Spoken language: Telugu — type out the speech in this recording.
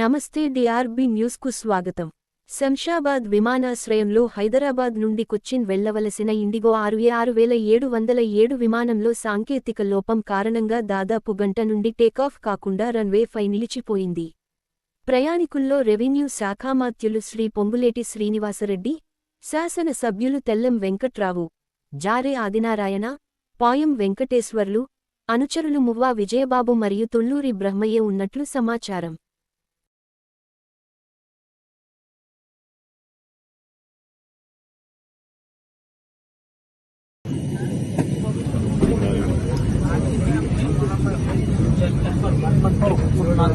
నమస్తే డిఆర్బి న్యూస్కు స్వాగతం. శంషాబాద్ విమానాశ్రయంలో హైదరాబాద్ నుండి కొచ్చిన్ వెళ్ళవలసిన ఇండిగో ఆరు ఆరు వేల ఏడు వందల ఏడు విమానంలో సాంకేతిక లోపం కారణంగా దాదాపు గంట నుండి టేకాఫ్ కాకుండా రన్వే ఫై నిలిచిపోయింది. ప్రయాణికుల్లో రెవెన్యూ శాఖామాత్యులు శ్రీ పొంగులేటి శ్రీనివాసరెడ్డి శాసన సభ్యులు తెల్లం వెంకట్రావు జారే ఆదినారాయణ పాయం వెంకటేశ్వర్లు అనుచరులు మువ్వా విజయబాబు మరియు తుళ్ళూరి బ్రహ్మయ్య ఉన్నట్లు సమాచారం. पूर्णा